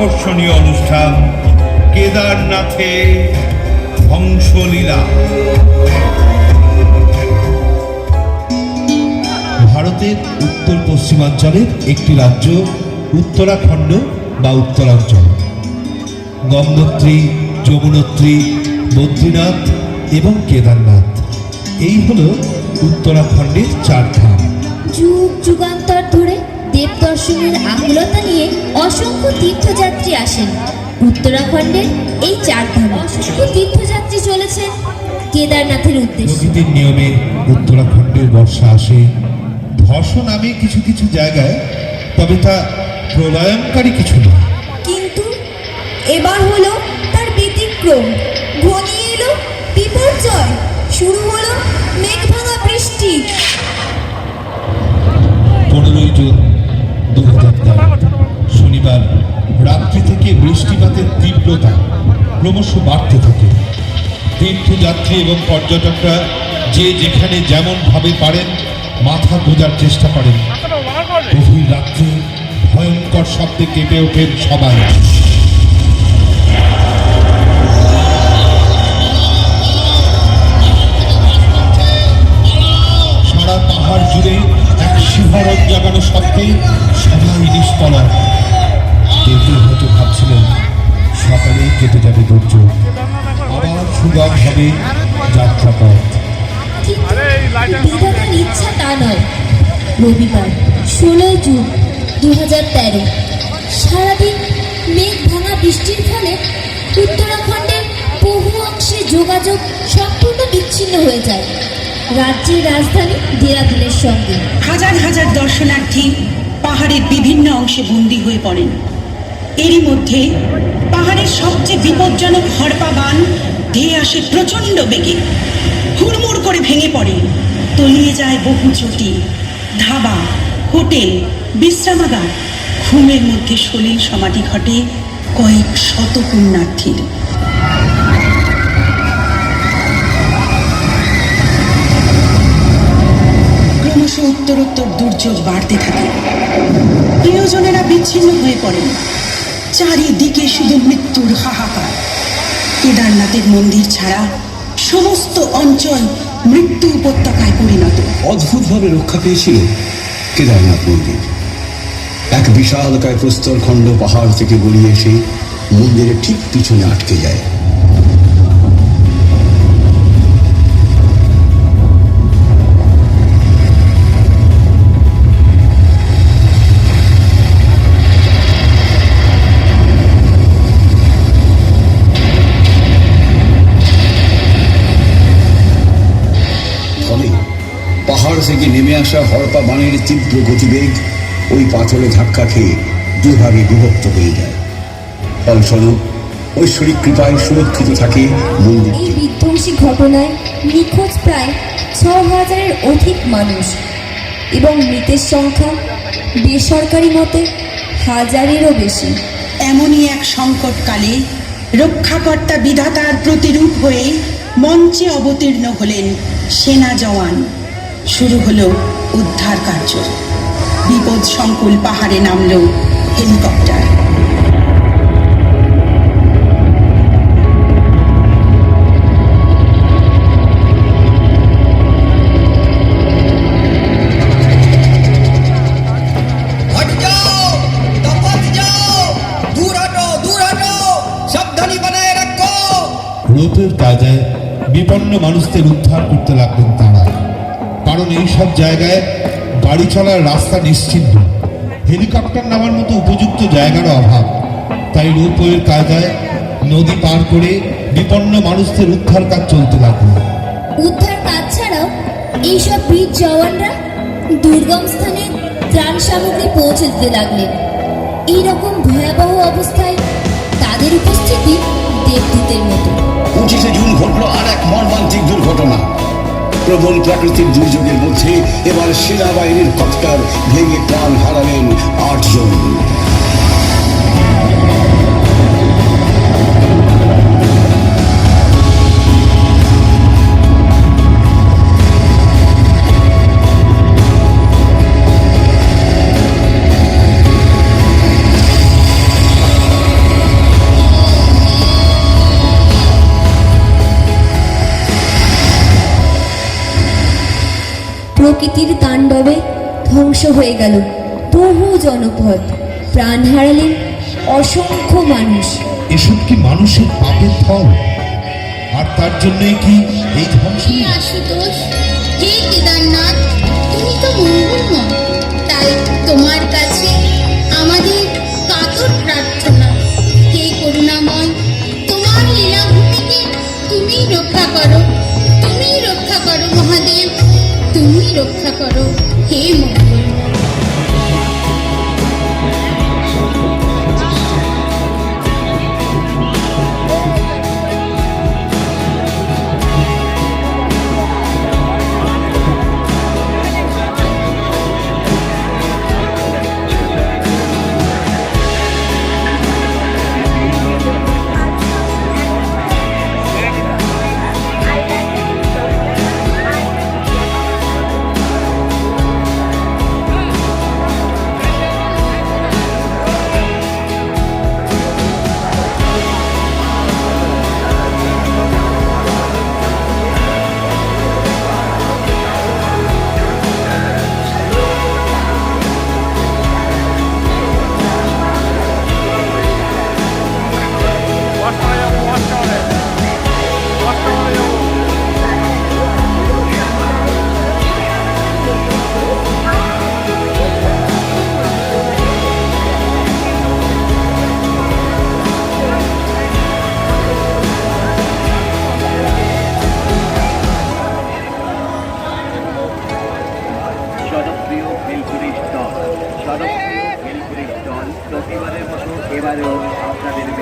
আকর্ষণীয় অনুষ্ঠান, কেদারনাথে হংসলীলা। ভারতের উত্তর পশ্চিমাঞ্চলের একটি রাজ্য, উত্তরাখণ্ড বা উত্তরাঞ্চল। গঙ্গোত্রী, যমুনোত্রী, বদ্রীনাথ এবং কেদারনাথ। এই হল উত্তরাখণ্ডের চার ধাম। যুগ যুগান্তর ধরে দর্শনের আকুলতা নিয়ে অসংখ্য তীর্থযাত্রী আসেন। উত্তরাখণ্ডের এই চার ধামে অসংখ্য তীর্থযাত্রী চলেছেন কেদারনাথের উদ্দেশ্যে। প্রকৃতির নিয়মে উত্তরাখণ্ডের বর্ষা আসে। ধর্ষ নামে কিছু কিছু জায়গায় তবে তা প্রলয়ঙ্কারী কিছু নয়। কিন্তু এবার হলো তার ব্যতিক্রম। ঘনিয়ে এলো বিপর্যয়। শুরু হলো মেঘ ভাঙা বৃষ্টি। পনেরোই জুন দু হাজার তেরো শনিবার রাত্রি থেকে বৃষ্টিপাতের তীব্রতা ক্রমশ বাড়তে থাকে। তীর্থযাত্রী এবং পর্যটকরা যে যেখানে যেমন ভাবে পারেন, মাথা গোজার চেষ্টা করেন। গভীর রাত্রে ভয়ঙ্কর শব্দে কেঁপে ওঠেন সবাই। সারা পাহাড় জুড়ে শিহরণ জাগানো শব্দে সবাই নিষ্পলক। কেউ হয়তো ভাবছিলেন সকালে কেটে যাবে দুর্যোগ। আবার সুগম হবে যাত্রাপথ। ইচ্ছা তা নয়। রবিবার ষোলোই জুন দু হাজার তেরো। সারাদিন মেঘ ভাঙা বৃষ্টির ফলে উত্তরাখণ্ডের বহু অংশে যোগাযোগ সম্পূর্ণ বিচ্ছিন্ন হয়ে যায়। রাজ্যের রাজধানী দেরাদুনের সঙ্গে। হাজার হাজার দর্শনার্থী পাহাড়ের বিভিন্ন অংশে বন্দী হয়ে পড়েন। এরই মধ্যে পাহাড়ের সবচেয়ে বিপজ্জনক হরপা বান ধেয়ে আসে প্রচণ্ড বেগে। হুড়মুড় করে ভেঙে পড়ে, তলিয়ে যায় বহু চটি, ধাবা, হোটেল, বিশ্রামাগার। ঘুমের মধ্যে সলিল সমাধি ঘটে কয়েক শত পুণ্যার্থীর ক্রমশ উত্তরোত্তর দুর্যোগ বাড়তে থাকে। প্রিয়জনেরা বিচ্ছিন্ন হয়ে পড়েন। চারিদিকে শুধু মৃত্যুর হাহাকার। কেদারনাথের মন্দির ছাড়া সমস্ত অঞ্চল মৃত্যু উপত্যকায় পরিণত। অদ্ভুতভাবে রক্ষা পেয়েছিল কেদারনাথ মন্দির। এক বিশালকায় প্রস্তরখণ্ড পাহাড় থেকে গড়িয়ে এসে মন্দিরের ঠিক পিছনে আটকে যায়। আসা হরপা বাণের তীব্র গতিবেগ ওই পাথরে ধাক্কা খেয়ে দুভাগে বিভক্ত হয়ে যায়। ফলস্বরূপ ঐশ্বরিক কৃপায় সুরক্ষিত থাকে এই মন্দিরটি বিধ্বংসী ঘটনায় নিখোঁজ প্রায় ছ হাজারের অধিক মানুষ এবং মৃতের সংখ্যা বেসরকারি মতে হাজারেরও বেশি। এমনই এক সংকটকালে রক্ষাকর্তা বিধাতার প্রতিরূপ হয়ে মঞ্চে অবতীর্ণ হলেন সেনা জওয়ান। শুরু হলো উদ্ধার কার্য। বিপদ সংকুল পাহাড়ে নামল হেলিকপ্টার। রোদের বিপন্ন মানুষদের উদ্ধার করতে লাগলেন তারা। কারণ এই সব জায়গায় গাড়ি চলার রাস্তা নিশ্চিন্ত। হেলিকপ্টার নামার মতো উপযুক্ত জায়গারও অভাব। তাই রোপওয়ের কায়দায় নদী পার করে বিপন্ন মানুষদের উদ্ধার কাজ চলতে লাগল। উদ্ধার কাজ ছাড়াও এইসব বীর জওয়ানরা দুর্গম স্থানে ত্রাণ সামগ্রী পৌঁছে দিতে লাগলেন। এইরকম ভয়াবহ অবস্থায় তাদের উপস্থিতি দেবদূতের মতো। পঁচিশে জুন ঘটল আর এক মর্মান্তিক দুর্ঘটনা। প্রবল প্রাকৃতিক দুর্যোগের মধ্যে এবার সেনাবাহিনীর কপ্টার ভেঙে প্রাণ হারালেন আটজন। প্রকৃতির তাণ্ডবে ধ্বংস হয়ে গেল। বহু জনপদ প্রাণ হারালেন অসংখ্য মানুষ। এসব কি মানুষের পাপের ফল? আর তার জন্যই কি এই ধ্বংস? আশুতোষ হে কেদারনাথ তুমি তো মঙ্গলময় তাই তোমার Grazie.